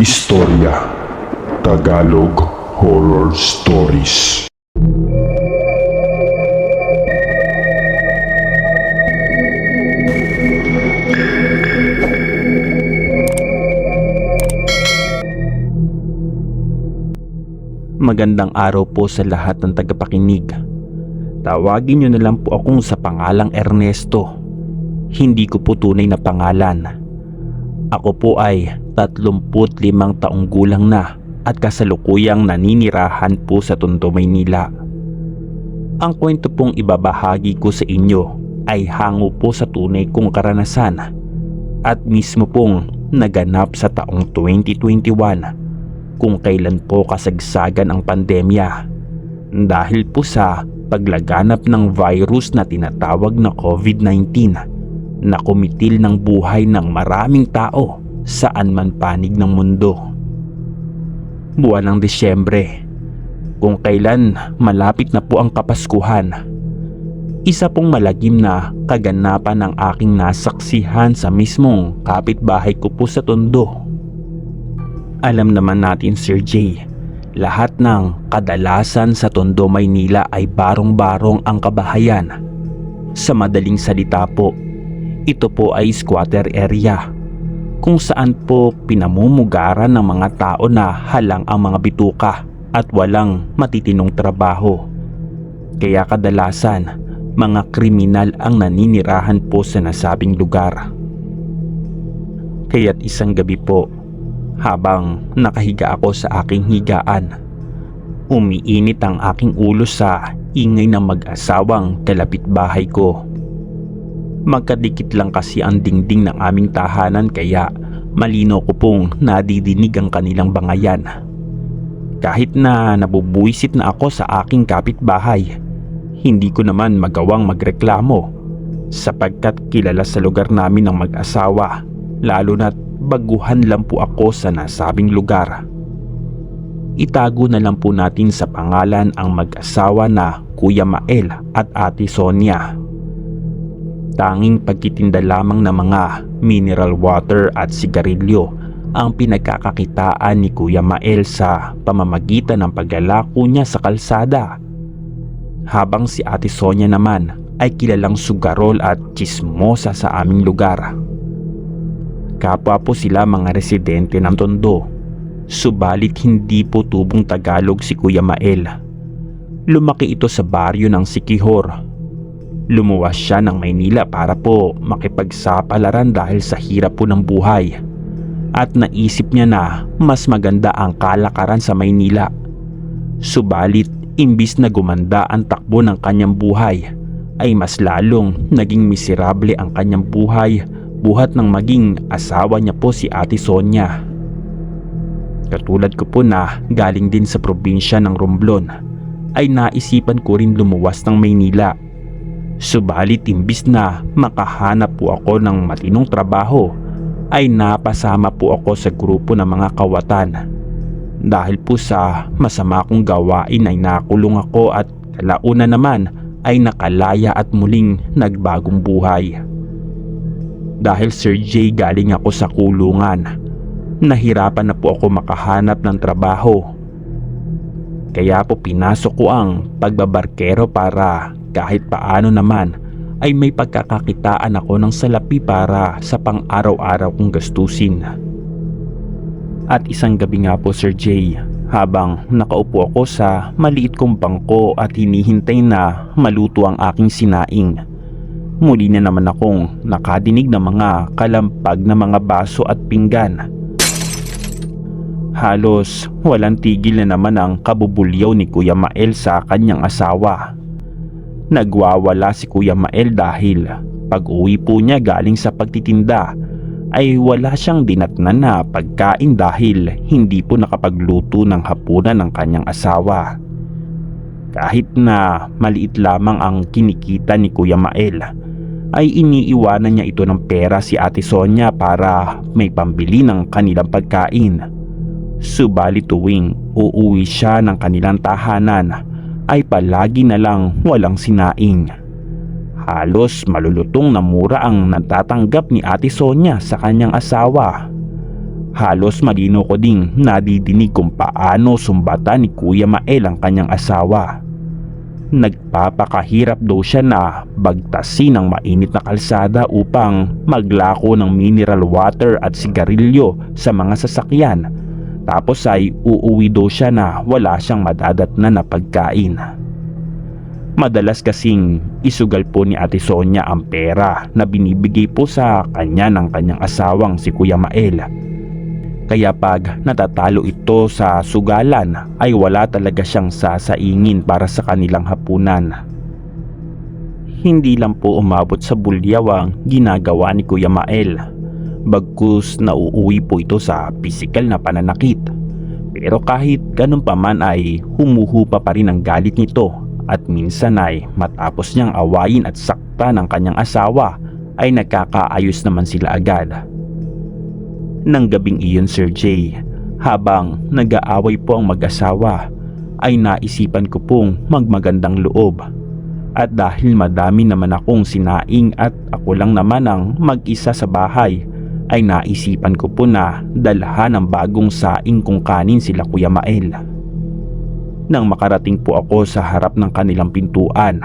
Istorya Tagalog Horror Stories Magandang araw po sa lahat ng tagapakinig. Tawagin niyo na lang po akong sa pangalang Ernesto. Hindi ko po tunay na pangalan. Ako po ay 35 taong gulang na at kasalukuyang naninirahan po sa Tondo, Maynila. Ang kwento pong ibabahagi ko sa inyo ay hango po sa tunay kong karanasan at mismo pong naganap sa taong 2021 kung kailan po kasagsagan ang pandemya dahil po sa paglaganap ng virus na tinatawag na COVID-19 na kumitil ng buhay ng maraming tao saan man panig ng mundo. Buwan ng Disyembre, kung kailan malapit na po ang Kapaskuhan, isa pong malagim na kaganapan ng aking nasaksihan sa mismong kapitbahay ko po sa Tondo. Alam naman natin Sir J, lahat ng kadalasan sa Tondo, Maynila ay barong-barong ang kabahayan. Sa madaling salita po, ito po ay squatter area kung saan po pinamumugaran ng mga tao na halang ang mga bituka at walang matitinong trabaho. Kaya kadalasan, mga kriminal ang naninirahan po sa nasabing lugar. Kaya't isang gabi po, habang nakahiga ako sa aking higaan. Umiinit ang aking ulo sa ingay ng mag-asawang kalapit bahay ko. Magkadikit lang kasi ang dingding ng aming tahanan kaya malino ko pong nadidinig ang kanilang bangayan. Kahit na nabubuisit na ako sa aking kapitbahay, hindi ko naman magawang magreklamo sapagkat kilala sa lugar namin ng mag-asawa lalo na't baguhan lang po ako sa nasabing lugar. Itago na lang po natin sa pangalan ang mag-asawa na Kuya Mael at Ate Sonia. Tanging pagtitinda lamang ng mga mineral water at sigarilyo ang pinagkakakitaan ni Kuya Mael sa pamamagitan ng paglalako niya sa kalsada. Habang si Ate Sonia naman ay kilalang sugarol at chismosa sa aming lugar. Kapwa po sila mga residente ng Tondo. Subalit hindi po tubong Tagalog si Kuya Mael. Lumaki ito sa baryo ng Sikihor. Lumuwas siya ng Maynila para po makipagsapalaran dahil sa hirap po ng buhay. At naisip niya na mas maganda ang kalakaran sa Maynila. Subalit imbis na gumanda ang takbo ng kanyang buhay, ay mas lalong naging miserable ang kanyang buhay buhat ng maging asawa niya po si Ate Sonia. Katulad ko po na galing din sa probinsya ng Romblon ay naisipan ko rin lumuwas ng Maynila. Subalit imbis na makahanap po ako ng matinong trabaho ay napasama po ako sa grupo ng mga kawatan. Dahil po sa masama kong gawain ay nakulong ako at kalauna naman ay nakalaya at muling nagbagong buhay. Dahil Sir J galing ako sa kulungan, nahirapan na po ako makahanap ng trabaho. Kaya po pinasok ko ang pagbabarkero para kahit paano naman ay may pagkakakitaan ako ng salapi para sa pang-araw-araw kong gastusin. At isang gabi nga po Sir J, habang nakaupo ako sa maliit kong bangko at hinihintay na maluto ang aking sinaing Muli na naman akong nakadinig ng mga kalampag na mga baso at pinggan. Halos walang tigil na naman ang kabubulyaw ni Kuya Mael sa kanyang asawa. Nagwawala si Kuya Mael dahil pag uwi po niya galing sa pagtitinda ay wala siyang dinatnan na pagkain dahil hindi po nakapagluto ng hapunan ng kanyang asawa. Kahit na maliit lamang ang kinikita ni Kuya Mael, ay iniiwanan niya ito ng pera si Ate Sonia para may pambili ng kanilang pagkain. Subalit tuwing uuwi siya ng kanilang tahanan ay palagi na lang walang sinaing. Halos malulutong na mura ang natatanggap ni Ate Sonia sa kanyang asawa. Halos malino ko ding nadidinig kung paano sumbatan ni Kuya Mael ang kanyang asawa. Nagpapakahirap daw siya na bagtasin ang mainit na kalsada upang maglako ng mineral water at sigarilyo sa mga sasakyan. Tapos ay uuwi daw siya na wala siyang madadatnan na pagkain. Madalas kasing isugal po ni Ate Sonia ang pera na binibigay po sa kanya ng kanyang asawang si Kuya Mael. Kaya pag natatalo ito sa sugalan ay wala talaga siyang sasaingin para sa kanilang hapunan. Hindi lang po umabot sa bulyaw ang ginagawa ni Kuya Mael. Bagkus nauuwi po ito sa pisikal na pananakit. Pero kahit ganun pa man ay humuhupa pa rin ang galit nito at minsan ay matapos niyang awayin at sakta ng kanyang asawa ay nagkakaayos naman sila agad. Nang gabing iyon Sir J, habang nag-aaway po ang mag-asawa, ay naisipan ko pong magmagandang loob. At dahil madami naman akong sinaing at ako lang naman ang mag-isa sa bahay, ay naisipan ko po na dalhan ng bagong saing kung kanin sila Kuya Mael. Nang makarating po ako sa harap ng kanilang pintuan,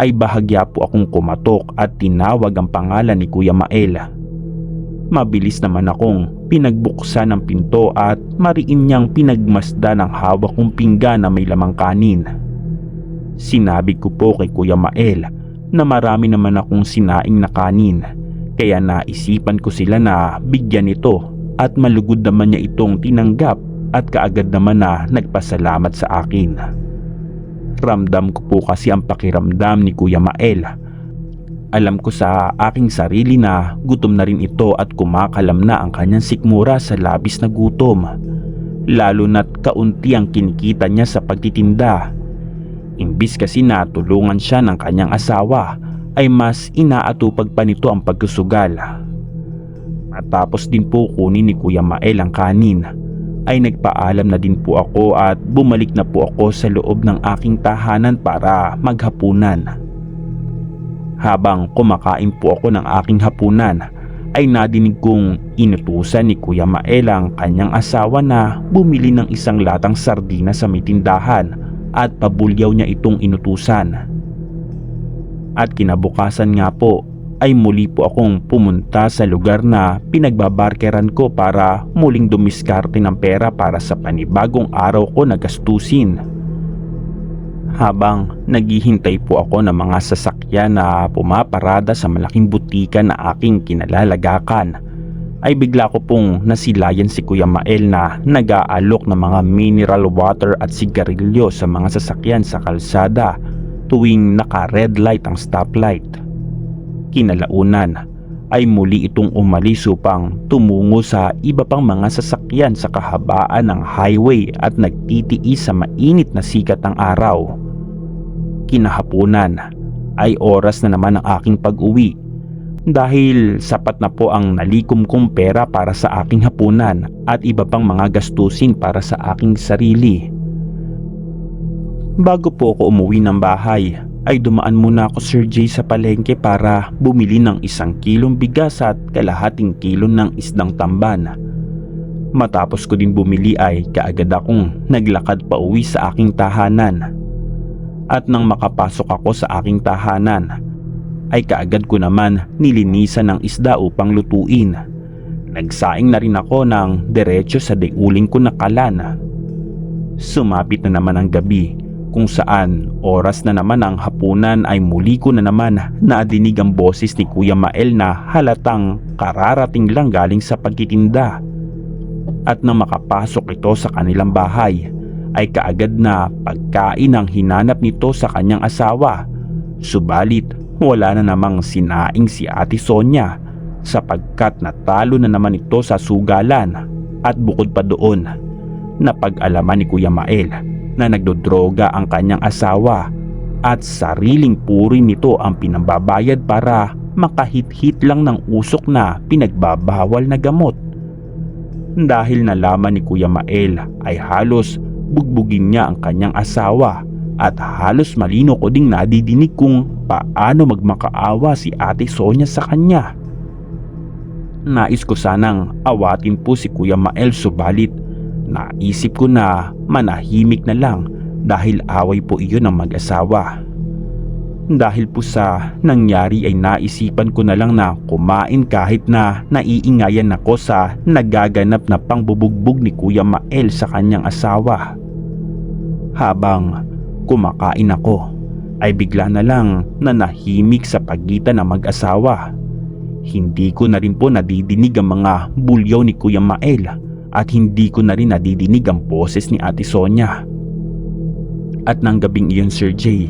ay bahagya po akong kumatok at tinawag ang pangalan ni Kuya Mael. Mabilis naman akong pinagbuksan ng pinto at mariin niyang pinagmasda ng hawak kong pinggan na may lamang kanin. Sinabi ko po kay Kuya Mael na marami naman akong sinaing na kanin kaya naisipan ko sila na bigyan ito at malugod naman niya itong tinanggap at kaagad naman na nagpasalamat sa akin. Ramdam ko po kasi ang pakiramdam ni Kuya Mael alam ko sa aking sarili na gutom na rin ito at kumakalam na ang kanyang sikmura sa labis na gutom. Lalo na't kaunti ang kinikita niya sa pagtitinda. Imbis kasi na tulungan siya ng kanyang asawa ay mas inaatupag pa nito ang pagkusugal. Matapos din po kunin ni Kuya Mael ang kanin ay nagpaalam na din po ako at bumalik na po ako sa loob ng aking tahanan para maghapunan. Habang kumakain po ako ng aking hapunan ay nadinig kong inutusan ni Kuya Mael ang kanyang asawa na bumili ng isang latang sardina sa may tindahan at pabulyaw niya itong inutusan. At kinabukasan nga po ay muli po akong pumunta sa lugar na pinagbabarkeran ko para muling dumiskarte ng pera para sa panibagong araw ko na gastusin. Habang naghihintay po ako ng mga sasakyan na pumaparada sa malaking butika na aking kinalalagakan ay bigla ko pong nasilayan si Kuya Mael na nag-aalok ng mga mineral water at sigarilyo sa mga sasakyan sa kalsada tuwing naka-red light ang stoplight. Kinalaunan ay muli itong umalis upang tumungo sa iba pang mga sasakyan sa kahabaan ng highway at nagtitiis sa mainit na sikat ng araw. Kinahapunan ay oras na naman ang aking pag-uwi dahil sapat na po ang nalikom kong pera para sa aking hapunan at iba pang mga gastusin para sa aking sarili. Bago po ako umuwi ng bahay ay dumaan muna ako Sir J sa palengke para bumili ng isang kilong bigas at kalahating kilo ng isdang tamban. Matapos ko din bumili ay kaagad akong naglakad pa uwi sa aking tahanan. At nang makapasok ako sa aking tahanan ay kaagad ko naman nilinisan ng isda upang lutuin. Nagsaing na rin ako ng diretso sa deuling ko na kalan. Sumapit na naman ang gabi kung saan oras na naman ang hapunan ay muli ko na naman naadinig ang boses ni Kuya Mael na halatang kararating lang galing sa pagtitinda. At nang makapasok ito sa kanilang bahay ay kaagad na pagkain ang hinanap nito sa kanyang asawa. Subalit wala na namang sinaing si Ate Sonia sapagkat natalo na naman ito sa sugalan at bukod pa doon napag-alaman ni Kuya Mael na nagdodroga ang kanyang asawa at sariling puri nito ang pinambabayad para makahit-hit lang ng usok na pinagbabawal na gamot. Dahil nalaman ni Kuya Mael ay halos bugbugin niya ang kanyang asawa at halos malino ko ding nadidinig kung paano magmakaawa si ate Sonia sa kanya. Nais ko sanang awatin po si Kuya Mael subalit naisip ko na manahimik na lang dahil away po iyon ng mag-asawa. Dahil po sa nangyari ay naisipan ko na lang na kumain kahit na naiingayan ako sa nagaganap na pangbubugbog ni Kuya Mael sa kanyang asawa. Habang kumakain ako ay bigla na lang na nahimik sa pagitan ng mag-asawa. Hindi ko na rin po nadidinig ang mga bulyaw ni Kuya Mael at hindi ko na rin nadidinig ang boses ni Ate Sonia. At nang gabing iyon Sir Jay,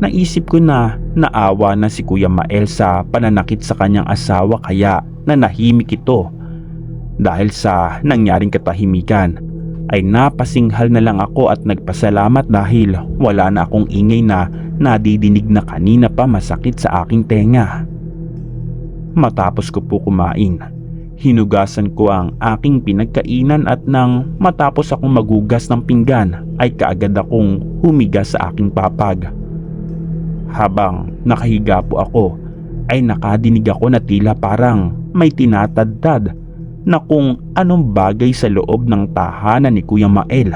naisip ko na naawa na si Kuya Mael sa pananakit sa kanyang asawa kaya nanahimik ito. Dahil sa nangyaring katahimikan ay napasinghal na lang ako at nagpasalamat dahil wala na akong ingay na nadidinig na kanina pa masakit sa aking tenga. Matapos ko po kumain, hinugasan ko ang aking pinagkainan at nang matapos akong magugas ng pinggan ay kaagad akong humiga sa aking papag. Habang nakahiga po ako ay nakadinig ako na tila parang may tinatadtad na kung anong bagay sa loob ng tahanan ni Kuya Mael.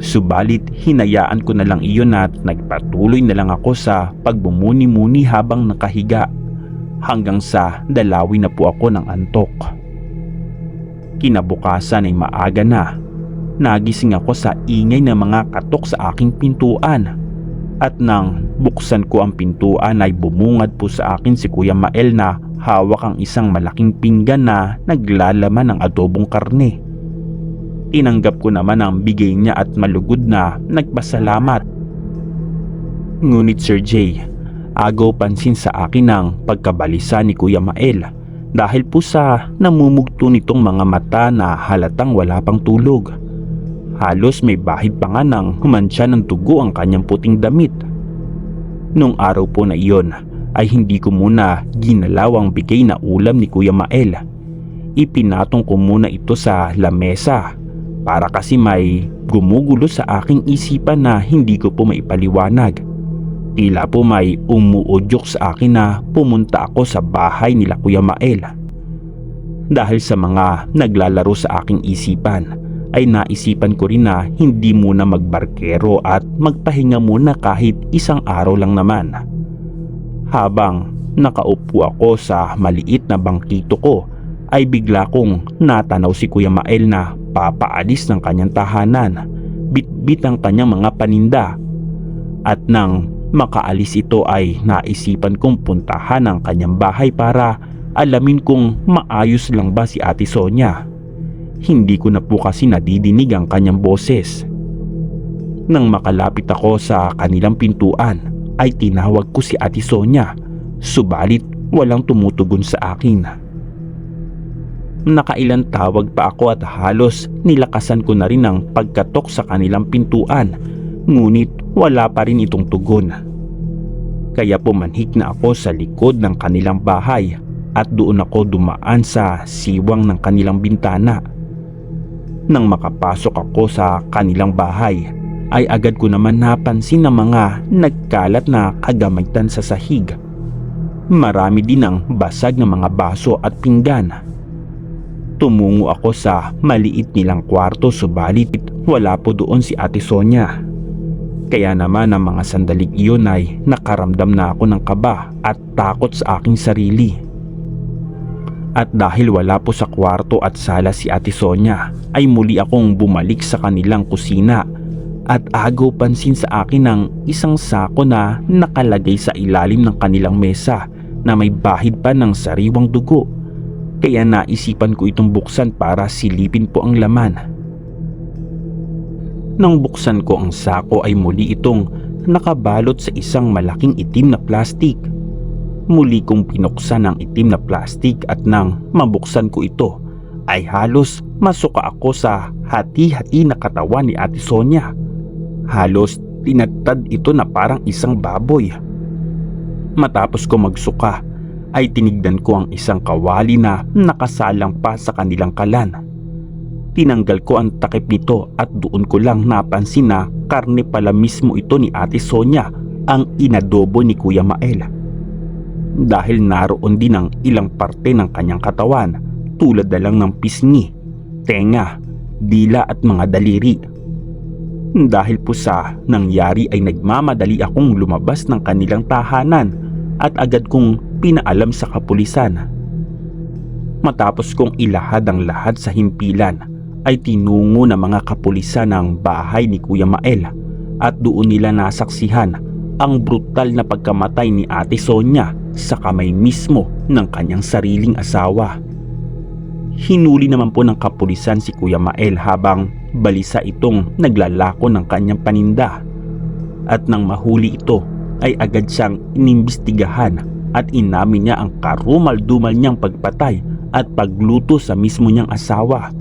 Subalit hinayaan ko na lang iyon at nagpatuloy na lang ako sa pagbumuni-muni habang nakahiga hanggang sa dalawi na po ako ng antok. Kinabukasan ay maaga na. Nagising ako sa ingay ng mga katok sa aking pintuan. At nang buksan ko ang pintuan ay bumungad po sa akin si Kuya Mael na hawak ang isang malaking pinggan na naglalaman ng adobong karne. Tinanggap ko naman ang bigay niya at malugod na nagpasalamat. Ngunit Sir Jay, agaw pansin sa akin ang pagkabalisa ni Kuya Mael dahil po sa namumugto nitong mga mata na halatang wala pang tulog. Halos may bahid pa nga ng humansya ng tugo ang kanyang puting damit. Nung araw po na iyon ay hindi ko muna ginalaw ang bigay na ulam ni Kuya Mael. Ipinatong ko muna ito sa lamesa para kasi may gumugulo sa aking isipan na hindi ko po maipaliwanag. Tila po may umuudyok sa akin na pumunta ako sa bahay nila Kuya Mael. Dahil sa mga naglalaro sa aking isipan ay naisipan ko rin na hindi muna magbarkero at magpahinga muna kahit isang araw lang naman. Habang nakaupo ako sa maliit na bangkito ko ay bigla kong natanaw si Kuya Mael na papaalis ng kanyang tahanan, bitbit ang kanyang mga paninda. At nang makaalis ito ay naisipan kong puntahan ang kanyang bahay para alamin kung maayos lang ba si Ate Sonia. Hindi ko na po kasi nadidinig ang kanyang boses. Nang makalapit ako sa kanilang pintuan ay tinawag ko si Ate Sonia subalit walang tumutugon sa akin. Nakailan tawag pa ako at halos nilakasan ko na rin ang pagkatok sa kanilang pintuan ngunit wala pa rin itong tugon. Kaya pumanhik na ako sa likod ng kanilang bahay at doon ako dumaan sa siwang ng kanilang bintana. Nang makapasok ako sa kanilang bahay ay agad ko naman napansin ng mga nagkalat na kagamitan sa sahig. Marami din ang basag ng mga baso at pinggan. Tumungo ako sa maliit nilang kwarto subalit wala po doon si Ate Sonia. Kaya naman ang mga sandaling iyon ay nakaramdam na ako ng kaba at takot sa aking sarili. At dahil wala po sa kwarto at sala si Ate Sonia ay muli akong bumalik sa kanilang kusina at agaw pansin sa akin ng isang sako na nakalagay sa ilalim ng kanilang mesa na may bahid pa ng sariwang dugo. Kaya naisipan ko itong buksan para silipin po ang laman. Nang buksan ko ang sako ay muli itong nakabalot sa isang malaking itim na plastik. Muli kong pinuksan ang itim na plastik at nang mabuksan ko ito ay halos masuka ako sa hati-hati na katawan ni Ate Sonia. Halos tinagtad ito na parang isang baboy. Matapos ko magsuka ay tinigdan ko ang isang kawali na nakasalang pa sa kanilang kalan. Tinanggal ko ang takip nito at doon ko lang napansin na karne pala mismo ito ni Ate Sonia ang inadobo ni Kuya Mael. dahil naroon din ang ilang parte ng kanyang katawan tulad na lang ng pisngi, tenga, dila at mga daliri. Dahil po sa nangyari ay nagmamadali akong lumabas ng kanilang tahanan at agad kong pinaalam sa kapulisan. Matapos kong ilahad ang lahat sa himpilan ay tinungo ng mga kapulisan ang bahay ni Kuya Mael at doon nila nasaksihan ang brutal na pagkamatay ni Ate Sonia sa kamay mismo ng kanyang sariling asawa. Hinuli naman po ng kapulisan si Kuya Mael habang balisa itong naglalako ng kanyang paninda. At nang mahuli ito ay agad siyang inimbestigahan at inamin niya ang karumal-dumal niyang pagpatay at pagluto sa mismo niyang asawa.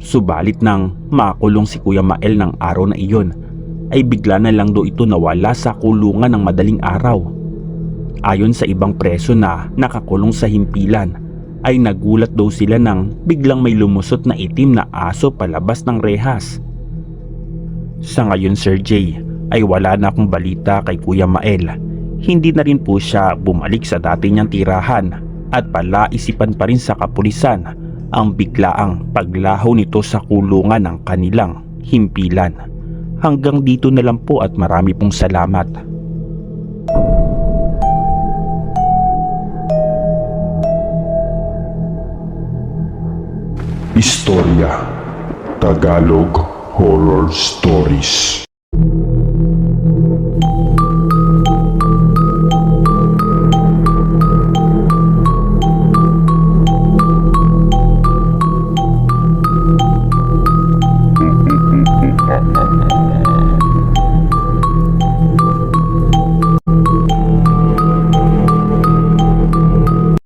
Subalit nang makulong si Kuya Mael ng araw na iyon ay bigla na lang do ito nawala sa kulungan ng madaling araw. Ayon sa ibang preso na nakakulong sa himpilan ay nagulat daw sila nang biglang may lumusot na itim na aso palabas ng rehas. Sa ngayon Sir J ay wala na akong balita kay Kuya Mael. Hindi na rin po siya bumalik sa dati niyang tirahan at palaisipan pa rin sa kapulisan ang biglaang paglaho nito sa kulungan ng kanilang himpilan. Hanggang dito na lang po at marami pong salamat. Istorya Tagalog Horror Stories